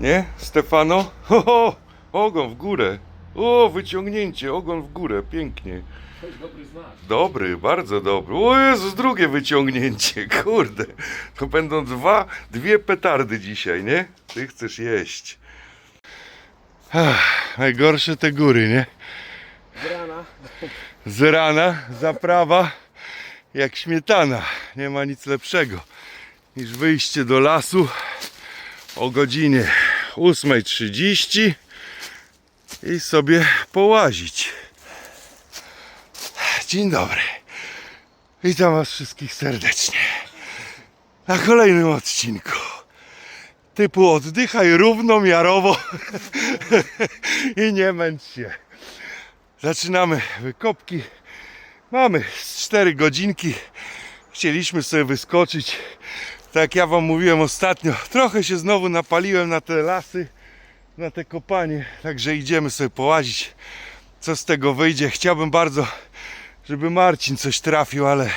Nie? Stefano? Ho, ho, ogon w górę. O, wyciągnięcie, ogon w górę, pięknie. Dobry znak. Dobry, bardzo dobry. O Jezus, drugie wyciągnięcie, kurde. To będą dwa, dwie petardy dzisiaj, nie? Ty chcesz jeść. Ach, najgorsze te góry, nie? Z rana. Z rana zaprawa jak śmietana. Nie ma nic lepszego niż wyjście do lasu o godzinie 8.30 i sobie połazić. Dzień dobry. Witam Was wszystkich serdecznie na kolejnym odcinku. Typu oddychaj równomiarowo i nie męcz się. Zaczynamy wykopki. Mamy z 4 godzinki. Chcieliśmy sobie wyskoczyć. Tak ja wam mówiłem ostatnio, trochę się znowu napaliłem na te lasy, na te kopanie. Także idziemy sobie połazić. Co z tego wyjdzie? Chciałbym bardzo, żeby Marcin coś trafił, ale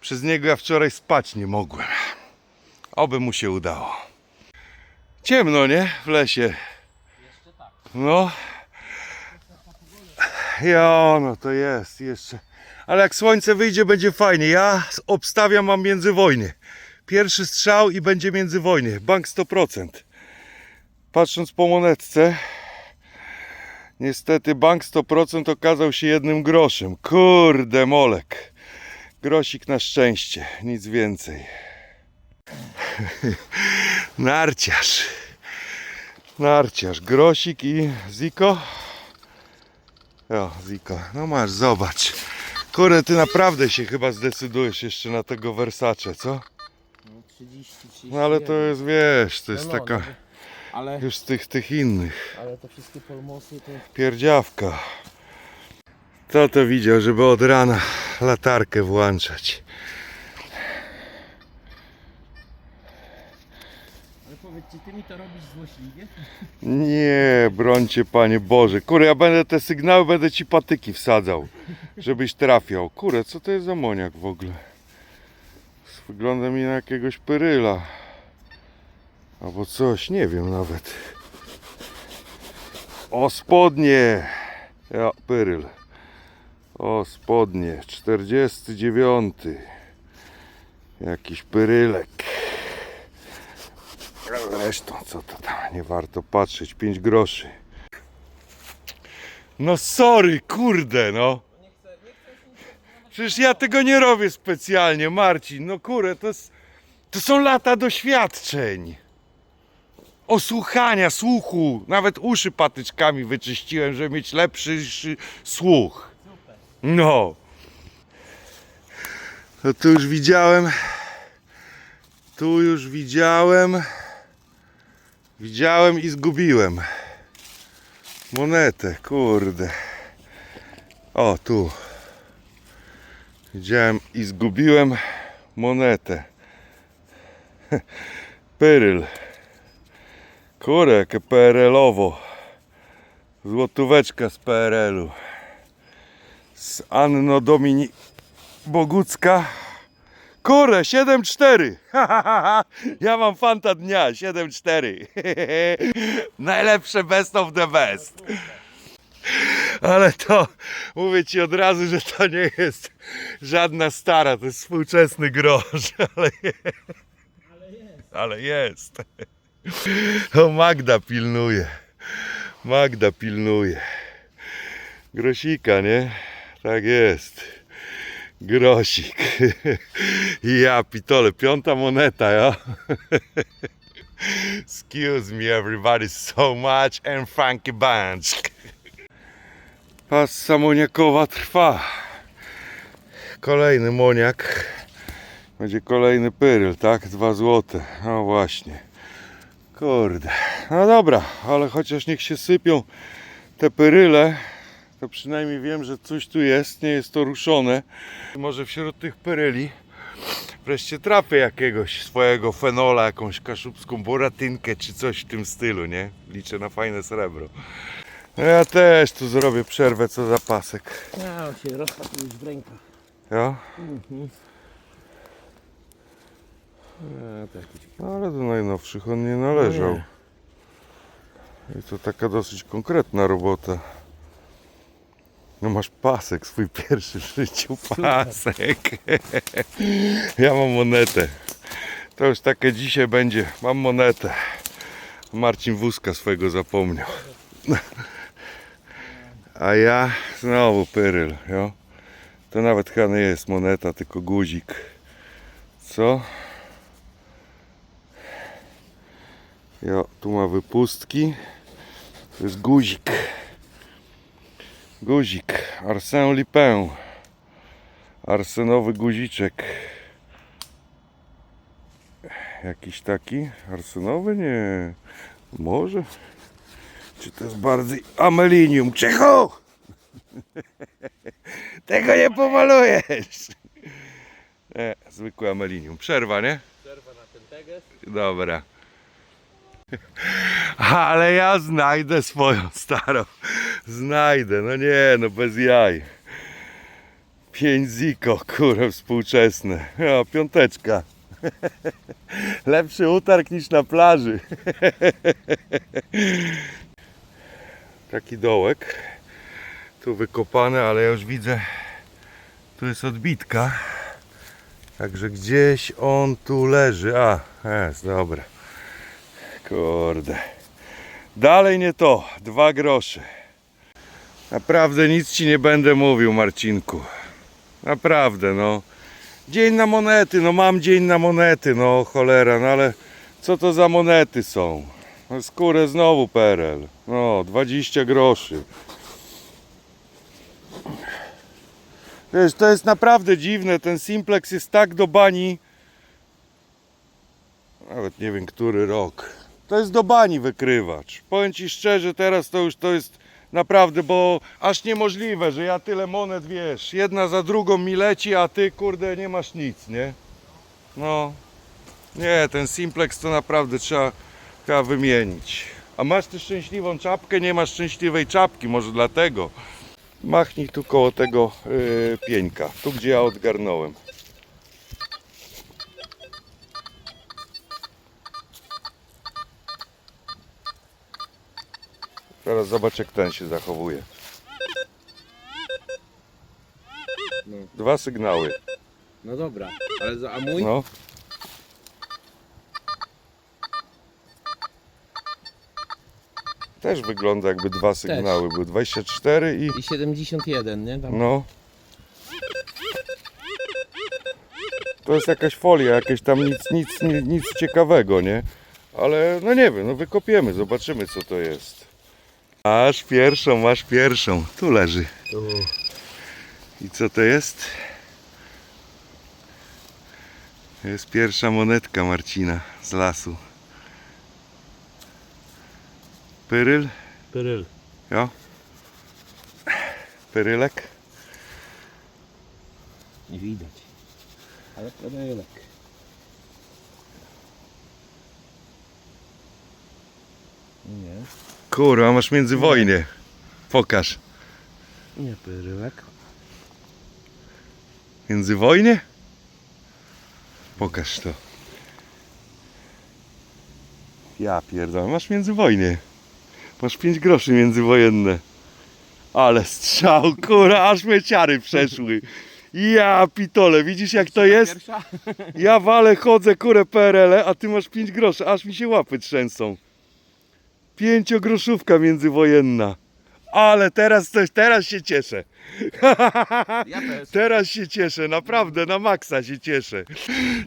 przez niego ja wczoraj spać nie mogłem. Oby mu się udało. Ciemno, nie? W lesie. No, ja, no to jest jeszcze. Ale jak słońce wyjdzie, będzie fajnie. Ja obstawiam, mam międzywojnie. Pierwszy strzał i będzie międzywojnie. Bank 100%. Patrząc po monetce, niestety bank 100% okazał się jednym groszem. Kurde molek. Grosik na szczęście, nic więcej. Narciarz. Narciarz, grosik i ziko. O, Ziko, no masz, zobacz. Kurde, ty naprawdę się chyba zdecydujesz jeszcze na tego Versace, co? No 30, 30. No ale to jest, wiesz, to jest No, no, taka no, Ale, już z tych, tych innych. ale te wszystkie polmosy to... Pierdziawka. Kto to widział, żeby od rana latarkę włączać? Ale powiedz, czy ty mi to robisz złośliwie? Nie, brońcie Panie Boże. Kurde, ja będę te sygnały, będę Ci patyki wsadzał, żebyś trafiał. Kurde, co to jest za moniak w ogóle? Wygląda mi na jakiegoś pyryla. Albo coś, nie wiem nawet. O, spodnie! Ja, pyryl. O, spodnie, 49. Jakiś pyrylek. Zresztą, co to tam, nie warto patrzeć, 5 groszy. No sorry, kurde, no. Przecież ja tego nie robię specjalnie, Marcin. No kurde, to, jest, to są lata doświadczeń. Osłuchania, słuchu. Nawet uszy patyczkami wyczyściłem, żeby mieć lepszy szy- słuch. No. No tu już widziałem. Tu już widziałem. Widziałem i zgubiłem. Monetę, kurde. O, tu. Widziałem i zgubiłem monetę. Pyryl. Kurde, jakie PRL-owo. Złotóweczka z PRL-u. Z Anno Domini Bogucka. Kurde, 7-4. Ja mam fanta dnia, 7-4. Najlepsze best of the best. Ale to mówię ci od razu, że to nie jest żadna stara, to jest współczesny grosz, ale jest. Ale jest. O Magda pilnuje. Magda pilnuje. Grosika, nie? Tak jest. Grosik. Ja pitole, piąta moneta, ja. Excuse me everybody so much and funky bunch. Passa moniakowa trwa. Kolejny moniak. Będzie kolejny pyryl, tak? Dwa złote. No właśnie. Kurde. No dobra, ale chociaż niech się sypią te pyryle, to przynajmniej wiem, że coś tu jest, nie jest to ruszone. Może wśród tych pyryli wreszcie trafię jakiegoś swojego fenola, jakąś kaszubską boratynkę czy coś w tym stylu, nie? Liczę na fajne srebro. Ja też tu zrobię przerwę co za pasek. Ja się rozpadł już w rękach. Ja? Mhm. A, taki No ale do najnowszych on nie należał. I to taka dosyć konkretna robota. No masz pasek, swój pierwszy w życiu pasek. Ja mam monetę. To już takie dzisiaj będzie. Mam monetę. Marcin Wózka swojego zapomniał. A ja znowu pyryl, jo? To nawet chyba nie jest moneta, tylko guzik. Co? Jo, tu ma wypustki. To jest guzik. Guzik. Arsène Lupin. Arsenowy guziczek. Jakiś taki arsenowy? Nie. Może? Czy to jest bardziej amelinium? Czechu! Tego nie pomalujesz! Nie, zwykły amelinium. Przerwa, nie? Przerwa na ten teges. Dobra. Ale ja znajdę swoją starą. Znajdę, no nie, no bez jaj. Pięć ziko, kurę współczesne. O, piąteczka. Lepszy utarg niż na plaży. Taki dołek. Tu wykopany, ale ja już widzę, tu jest odbitka. Także gdzieś on tu leży. A, jest, dobra. Kurde. Dalej nie to. Dwa grosze. Naprawdę nic ci nie będę mówił, Marcinku. Naprawdę, no. Dzień na monety, no mam dzień na monety, no cholera, no ale co to za monety są? No, skórę znowu PRL. No, 20 groszy. Wiesz, to jest naprawdę dziwne, ten simplex jest tak do bani. Nawet nie wiem, który rok. To jest do bani wykrywacz. Powiem Ci szczerze, teraz to już to jest naprawdę, bo aż niemożliwe, że ja tyle monet, wiesz, jedna za drugą mi leci, a Ty, kurde, nie masz nic, nie? No. Nie, ten simplex to naprawdę trzeba, trzeba wymienić. A masz Ty szczęśliwą czapkę? Nie masz szczęśliwej czapki, może dlatego. Machnij tu koło tego yy, pieńka, tu gdzie ja odgarnąłem. Teraz zobacz jak ten się zachowuje. No. Dwa sygnały. No dobra, ale za, a mój? No. Też wygląda jakby dwa sygnały były. 24 i I 71, nie? Tam. no. To jest jakaś folia, jakieś tam nic, nic, nic, nic ciekawego, nie? Ale no nie wiem, no wykopiemy, zobaczymy co to jest. Masz pierwszą, masz pierwszą. Tu leży. I co to jest? To jest pierwsza monetka Marcina z lasu. Pyryl? Pyryl. Jo? Pyrylek? Nie widać. Ale pyrylek. Nie. Kurwa, masz międzywojnie. Pokaż. Nie pyrylek. Międzywojnie? Pokaż to. Ja pierdolę, masz międzywojnie. Masz 5 groszy międzywojenne. Ale strzał, kurwa, aż mnie ciary przeszły. Ja pitole, widzisz jak to jest? Ja walę, chodzę, kurę PRL, a ty masz 5 groszy, aż mi się łapy trzęsą. Pięciogroszówka międzywojenna. Ale teraz coś, teraz się cieszę. Ja też. Teraz się cieszę, naprawdę na maksa się cieszę.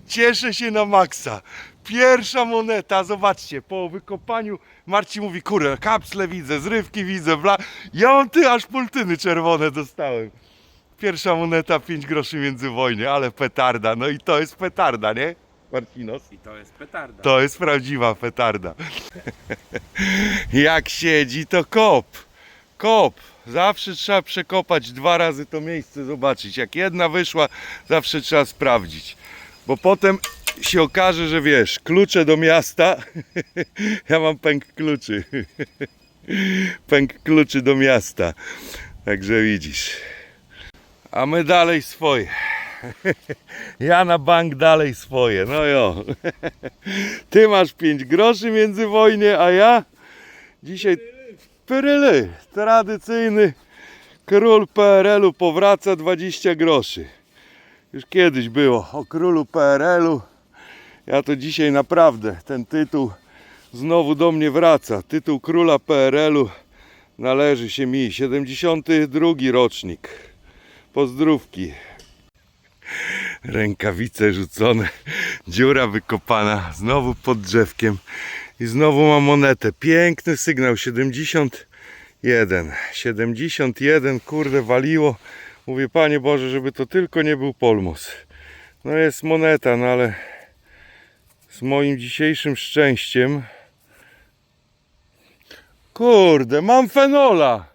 Cieszę się na maksa. Pierwsza moneta, zobaczcie, po wykopaniu Marcin mówi, kurę, kapsle widzę, zrywki widzę, bla. Ja mam ty aż pultyny czerwone dostałem. Pierwsza moneta, 5 groszy międzywojnie, ale petarda, no i to jest petarda, nie? Marcinos? I to jest petarda. To jest prawdziwa petarda. Jak siedzi, to kop. Kop. Zawsze trzeba przekopać dwa razy to miejsce, zobaczyć. Jak jedna wyszła, zawsze trzeba sprawdzić. Bo potem się okaże, że wiesz, klucze do miasta. Ja mam pęk kluczy. Pęk kluczy do miasta. Także widzisz. A my dalej swoje. Ja na bank dalej swoje. No jo. Ty masz 5 groszy międzywojnie, a ja Dzisiaj Pyryly, tradycyjny król PRL-u powraca 20 groszy. Już kiedyś było o królu PRL-u. Ja to dzisiaj naprawdę ten tytuł znowu do mnie wraca. Tytuł króla PRL-u należy się mi. 72 rocznik. Pozdrówki. Rękawice rzucone, dziura wykopana, znowu pod drzewkiem i znowu mam monetę. Piękny sygnał 71. 71, kurde, waliło. Mówię, Panie Boże, żeby to tylko nie był polmos. No jest moneta, no ale z moim dzisiejszym szczęściem. Kurde, mam fenola.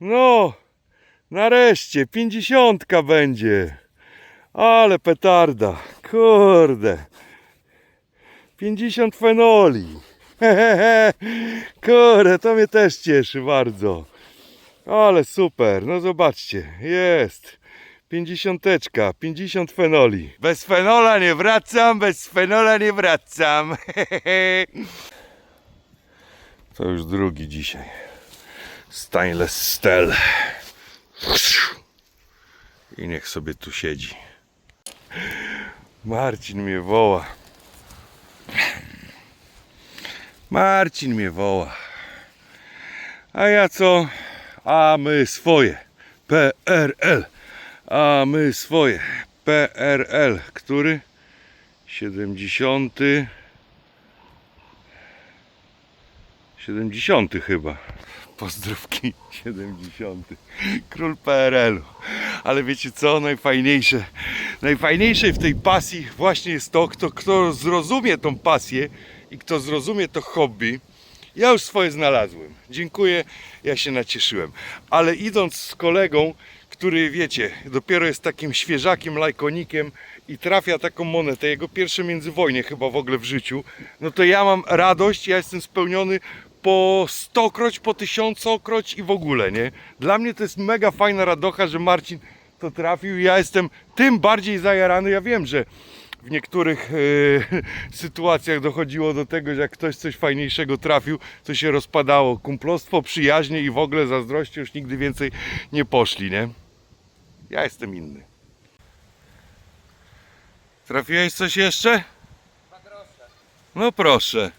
No, nareszcie, pięćdziesiątka będzie. Ale petarda, kurde. 50 fenoli. Hehehe. Kurde, to mnie też cieszy bardzo. Ale super, no zobaczcie, jest. 50, 50 fenoli. Bez fenola nie wracam, bez fenola nie wracam. To już drugi dzisiaj. Stainless steel. I niech sobie tu siedzi. Marcin mnie woła. Marcin mnie woła. A ja co? A my swoje. PRL. A my swoje. PRL. Który? 70. 70 chyba. Pozdrówki 70. Król PRL-u. Ale wiecie co? Najfajniejsze. Najfajniejsze w tej pasji właśnie jest to, kto, kto zrozumie tą pasję i kto zrozumie to hobby. Ja już swoje znalazłem. Dziękuję, ja się nacieszyłem. Ale idąc z kolegą, który wiecie, dopiero jest takim świeżakiem, lajkonikiem i trafia taką monetę, jego pierwsze międzywojnie chyba w ogóle w życiu, no to ja mam radość, ja jestem spełniony po stokroć, po tysiącokroć i w ogóle, nie? Dla mnie to jest mega fajna radocha, że Marcin to trafił ja jestem tym bardziej zajarany. Ja wiem, że w niektórych e, sytuacjach dochodziło do tego, że jak ktoś coś fajniejszego trafił, to się rozpadało kumplostwo, przyjaźnie i w ogóle zazdrości już nigdy więcej nie poszli, nie? Ja jestem inny. Trafiłeś coś jeszcze? No proszę.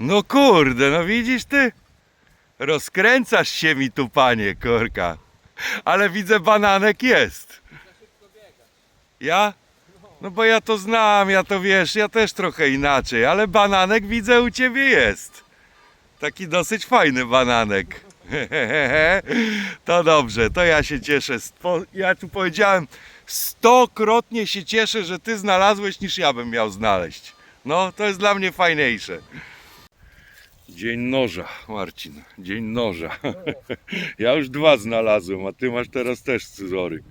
No kurde, no widzisz ty? Rozkręcasz się mi tu, panie, korka. Ale widzę, bananek jest. Ja? No bo ja to znam, ja to wiesz, ja też trochę inaczej, ale bananek widzę u ciebie jest. Taki dosyć fajny bananek. To dobrze, to ja się cieszę. Ja tu powiedziałem, stokrotnie się cieszę, że ty znalazłeś niż ja bym miał znaleźć. No, to jest dla mnie fajniejsze. Dzień noża, Marcin. Dzień noża. Ja już dwa znalazłem, a ty masz teraz też scyzory.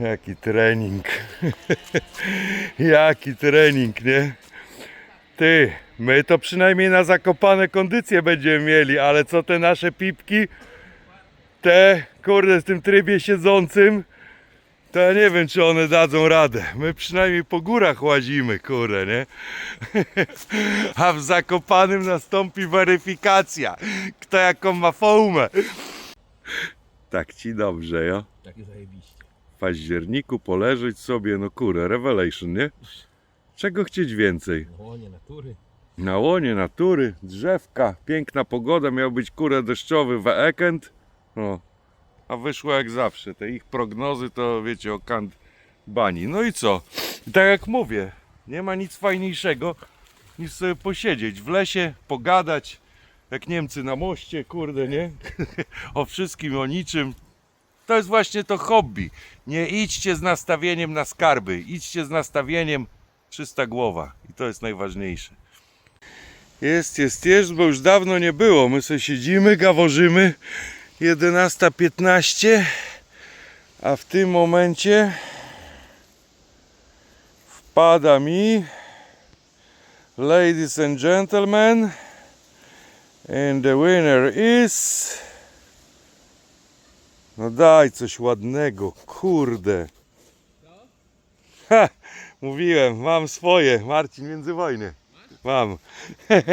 Jaki trening. Jaki trening, nie? Ty, my to przynajmniej na zakopane kondycje będziemy mieli, ale co te nasze pipki? Te, kurde, w tym trybie siedzącym, to ja nie wiem, czy one dadzą radę. My przynajmniej po górach łazimy, kurde, nie? A w Zakopanym nastąpi weryfikacja. Kto jaką ma formę. Tak ci dobrze, jo? Takie zajebiście. W październiku poleżeć sobie, no kurde, revelation, nie? Czego chcieć więcej? O, nie natury. Na łonie natury, drzewka, piękna pogoda, miał być kurę deszczowy weekend. No, a wyszło jak zawsze. Te ich prognozy to wiecie o kant bani. No i co? I tak jak mówię, nie ma nic fajniejszego niż sobie posiedzieć w lesie, pogadać, jak Niemcy na moście, kurde, nie? o wszystkim, o niczym. To jest właśnie to hobby. Nie idźcie z nastawieniem na skarby, idźcie z nastawieniem czysta głowa. I to jest najważniejsze. Jest, jest, jest, bo już dawno nie było. My sobie siedzimy, gaworzymy. 11.15, a w tym momencie wpada mi Ladies and gentlemen and the winner is No daj coś ładnego, kurde. Ha, mówiłem, mam swoje. Marcin Międzywojny. Mam.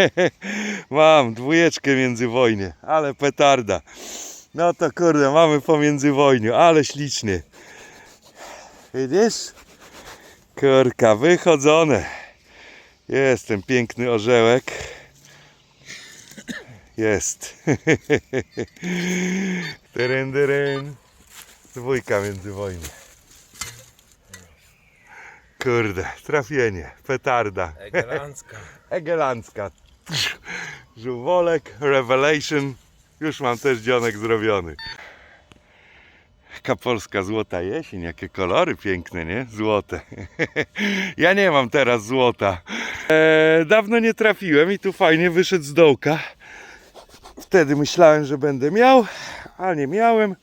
Mam dwójeczkę międzywojnie, ale petarda. No to kurde, mamy po międzywojniu, ale ślicznie. Widzisz? Kurka, wychodzone. Jest ten piękny orzełek. Jest. Teryn. Dwójka międzywojnie. Kurde, trafienie, petarda. Egelancka. Egelancka. Żuwolek, Revelation. Już mam też dzionek zrobiony. Kapolska złota jesień, jakie kolory piękne, nie? Złote. Ja nie mam teraz złota. Eee, dawno nie trafiłem i tu fajnie wyszedł z dołka. Wtedy myślałem, że będę miał, a nie miałem.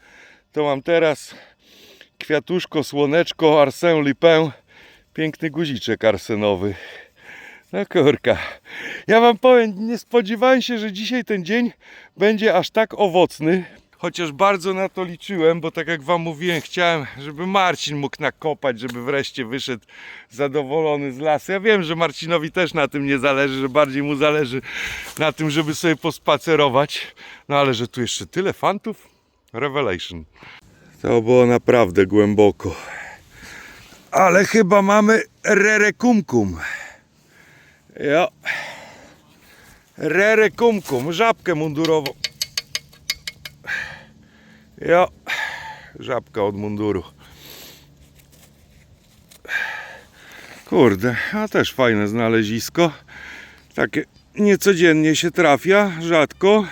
To mam teraz kwiatuszko, słoneczko, Arsène Lupin. Piękny guziczek arsenowy. No kurka. Ja wam powiem, nie spodziewałem się, że dzisiaj ten dzień będzie aż tak owocny. Chociaż bardzo na to liczyłem, bo tak jak wam mówiłem, chciałem, żeby Marcin mógł nakopać, żeby wreszcie wyszedł zadowolony z lasu. Ja wiem, że Marcinowi też na tym nie zależy, że bardziej mu zależy na tym, żeby sobie pospacerować. No ale że tu jeszcze tyle fantów? Revelation. To było naprawdę głęboko. Ale chyba mamy Rere Kumkum. Jo. Rere Kumkum, żabkę mundurową. Jo. Żabka od munduru. Kurde, a też fajne znalezisko. Takie niecodziennie się trafia, rzadko.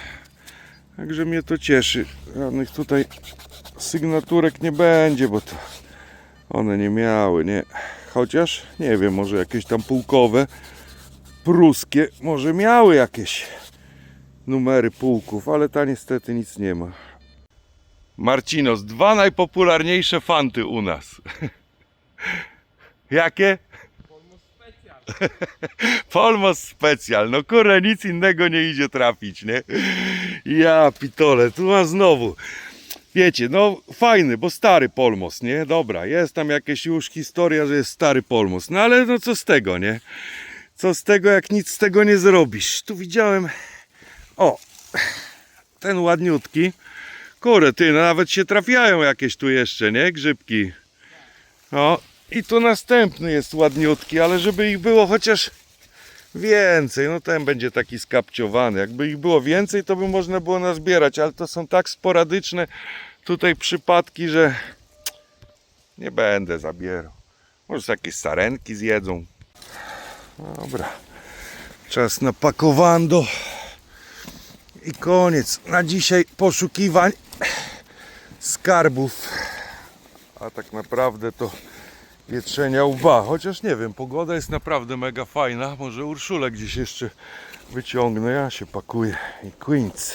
Także mnie to cieszy. Żadnych tutaj sygnaturek nie będzie, bo to one nie miały, nie. Chociaż nie wiem, może jakieś tam pułkowe, pruskie, może miały jakieś numery pułków, ale ta niestety nic nie ma. Marcinos, dwa najpopularniejsze fanty u nas. Jakie? Polmos Specjal. No kurde, nic innego nie idzie trafić, nie? Ja pitole, tu ma znowu. Wiecie, no fajny, bo stary Polmos, nie? Dobra, jest tam jakieś już historia, że jest stary Polmos. No ale no co z tego, nie? Co z tego, jak nic z tego nie zrobisz? Tu widziałem, o, ten ładniutki. Kurde, ty, no nawet się trafiają jakieś tu jeszcze, nie? Grzybki. No i tu następny jest ładniutki, ale żeby ich było chociaż więcej, no ten będzie taki skapciowany. Jakby ich było więcej, to by można było nazbierać, ale to są tak sporadyczne tutaj przypadki, że nie będę zabierał. Może jakieś sarenki zjedzą. Dobra. Czas na pakowando. I koniec. Na dzisiaj poszukiwań skarbów. A tak naprawdę to wietrzenia łba. Chociaż nie wiem, pogoda jest naprawdę mega fajna. Może Urszulę gdzieś jeszcze wyciągnę. Ja się pakuję. I Queens.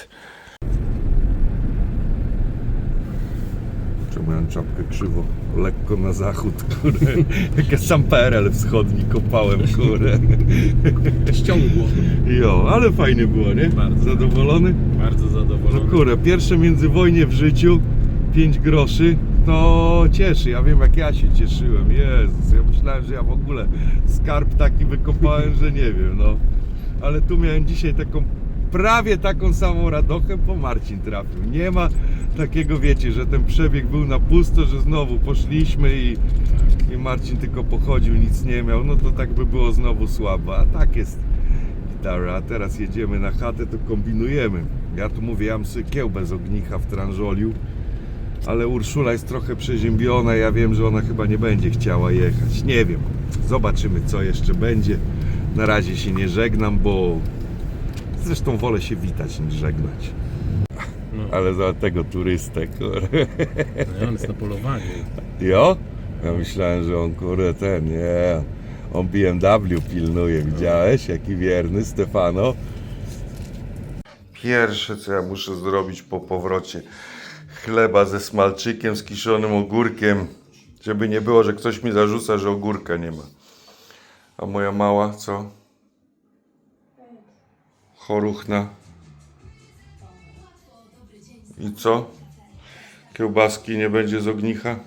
Mam czapkę krzywo? Lekko na zachód, kurde. Jak sam PRL wschodni kopałem, kurde. Ściągło. Jo, ale fajnie było, nie? Bardzo. Zadowolony? Bardzo No zadowolony. kurde, pierwsze międzywojnie w życiu, 5 groszy, to cieszy. Ja wiem jak ja się cieszyłem. Jezus, ja myślałem, że ja w ogóle skarb taki wykopałem, że nie wiem, no. Ale tu miałem dzisiaj taką, prawie taką samą radochę, bo Marcin trafił. Nie ma takiego, wiecie, że ten przebieg był na pusto, że znowu poszliśmy i, i Marcin tylko pochodził, nic nie miał. No to tak by było znowu słabo, a tak jest gitara, a teraz jedziemy na chatę, to kombinujemy. Ja tu mówię, ja mam sobie kiełbę ognicha w tranżoliu, ale Urszula jest trochę przeziębiona, ja wiem, że ona chyba nie będzie chciała jechać. Nie wiem, zobaczymy co jeszcze będzie. Na razie się nie żegnam, bo zresztą wolę się witać niż żegnać. No. Ale za tego turystę, kurde. No, on jest na polowaniu. Jo? Ja myślałem, że on kurde ten, nie. On BMW pilnuje, widziałeś? Jaki wierny Stefano. Pierwsze co ja muszę zrobić po powrocie chleba ze smalczykiem, z kiszonym ogórkiem, żeby nie było, że ktoś mi zarzuca, że ogórka nie ma. A moja mała co? Choruchna. I co? Kiełbaski nie będzie z ognicha?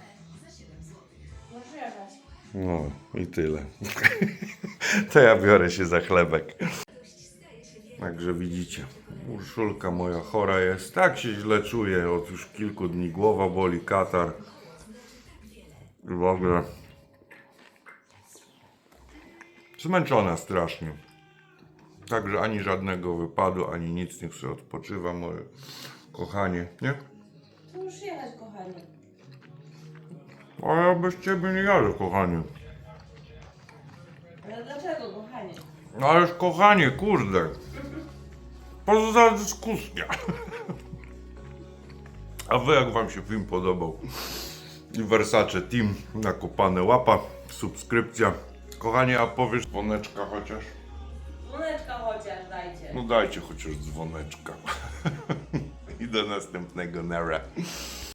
No i tyle. To ja biorę się za chlebek. Także widzicie, Urszulka moja chora jest. Tak się źle czuję. Od już kilku dni głowa boli, katar. I w ogóle. Zmęczona strasznie. Także ani żadnego wypadu, ani nic, niech sobie odpoczywa moje kochanie, nie? To już jechać, kochanie. A ja bez ciebie nie jadę, kochanie. Ale dlaczego, kochanie? No ależ kochanie, kurde. Poza dyskusja. A wy jak wam się film podobał? I Versace Team, nakopane łapa, subskrypcja. Kochanie, a powiesz dzwoneczka chociaż? Dzwoneczka chociaż dajcie. No dajcie chociaż dzwoneczka. I do następnego nara.